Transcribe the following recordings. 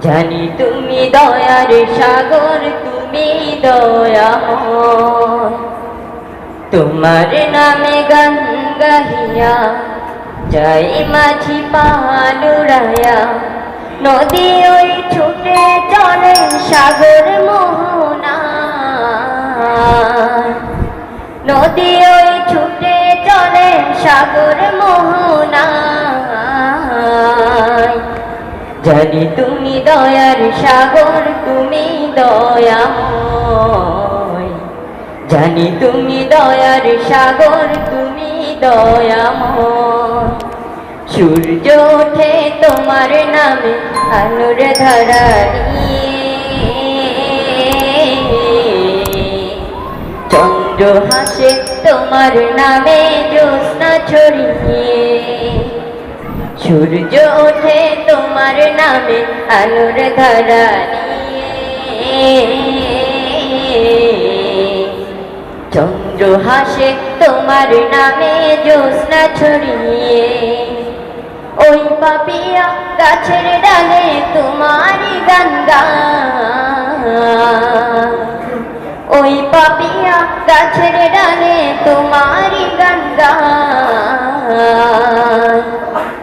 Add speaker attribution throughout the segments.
Speaker 1: জানি তুমি দয়ার সাগর, তুমি দয়াময়। তোমার নামে গান যাই মাঝি পালুড়াইয়া নদী ওই ছুটে চলে সাগর মোহনা। নদী ওই ছুটে চলে সাগর মোহনা। জানি তুমি দয়ার সাগর, তুমি দয়াময়। জানি তুমি দয়ার সাগর, তুমি দয়াময়। সূর্য ওঠে তোমার নামে আলোর ধারা। চন্দ্র হাসে তোমার নামে, জ্যোৎস্না ছড়িয়ে। সূর্য ওঠে তোমার নামে আলোর ধারা চন্দ্র হাসে তোমার নামে জ্যোৎস্না ছড়িয়ে। ওই পাপিয়া গাছের ডালে তোমারই গান গায় ওই পাপিয়া গাছের ডালে তোমারই গান গায়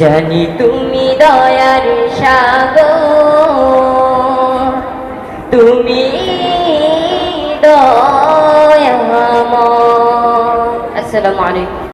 Speaker 1: জানি তুমি দয়ার সাগর তুমি দয়া আসসালামু আলাইকুম।